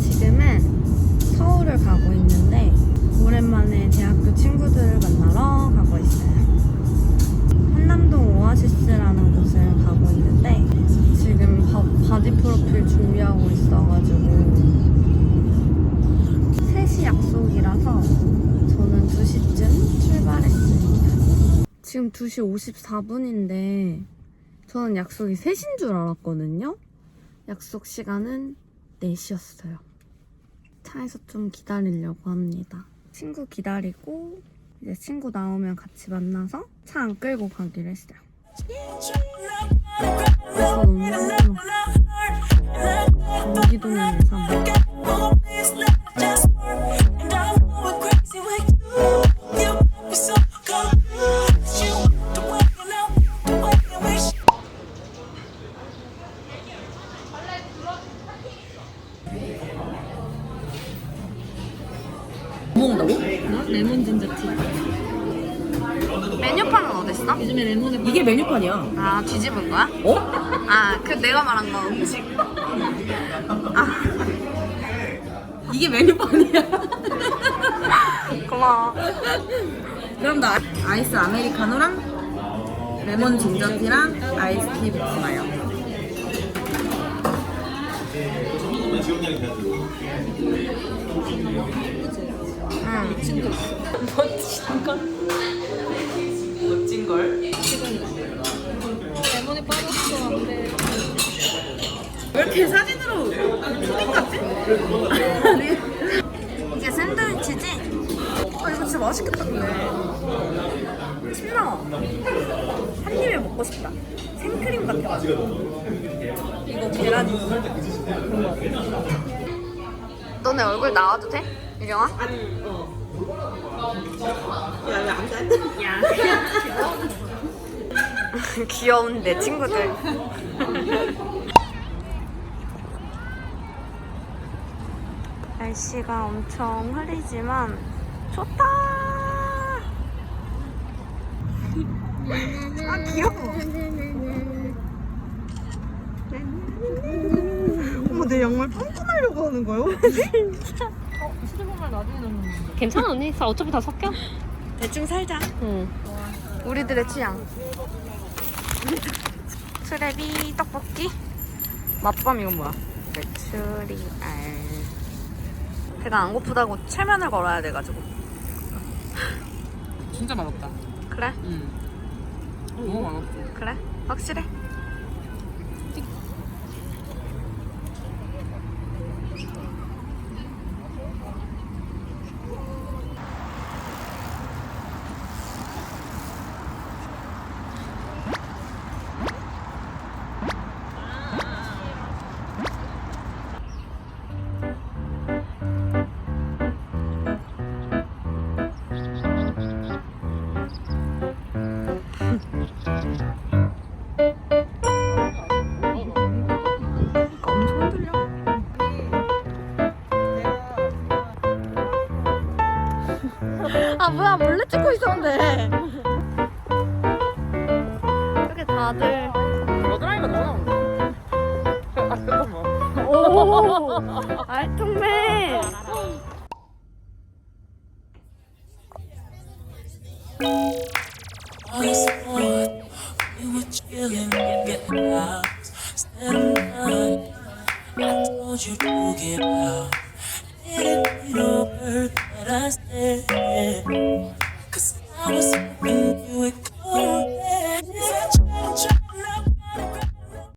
지금은 서울을 가고 있는데 오랜만에 대학교 친구들을 만나러 가고 있어요. 한남동 오아시스라는 곳을 가고 있는데 지금 바, 바디 프로필 준비하고 있어가지고 3시 약속이라서 저는 2시쯤 출발했습니다. 지금 2시 54분인데 저는 약속이 3시인 줄 알았거든요. 약속 시간은 4시였어요. 차에서 좀 기다리려고 합니다. 친구 기다리고 이제 친구 나오면 같이 만나서 차 안 끌고 가기로 했어요. 그래서 너무 레몬 진저티. 메뉴판은 어딨어? 요즘에 레몬에 이게 메뉴판이야. 아 뒤집은 거야? 어? 아 그 내가 말한 거 음식. 아 이게 메뉴판이야. 고마워. 그럼 나 아이스 아메리카노랑 레몬 진저티랑 아이스티 먹어봐요. 응. 멋진 걸. 레몬이 빠졌어. 안 돼. 왜 이렇게 사진으로 푸딩 같지? 이게 샌드위치지? 아 이거 진짜 맛있겠다 근데 침나와 한 입에 먹고 싶다 생크림 같아가지고 이거 계란이 너네 얼굴 나와도 돼? 유경아? 아니, 어. 야, 왜안 돼? 야 귀여운 내 친구들 날씨가 엄청 흐리지만 좋다 아 귀여워 내 양말 뿜뿜하려고 하는 거요? 수줍음을 나중에 넣는 거. 괜찮아 언니. 사 어차피 다 섞여. 대충 살자 응. 우리들의 취향 트레비 떡볶이 맛밤 이건 뭐야? 메추리 알 배가 안 고프다고 체면을 걸어야 돼가지고 진짜 맛없다. 그래? 응. 너무 맛없어. 그래? 확실해? 아 뭐야 몰래 찍고 있었는데 이렇게 다들 겨드랑이가 너무 나오네. 아. 오 알통맨 August 4th, we were chilling, getting out. I told you to get out. That I. Cause I was hoping you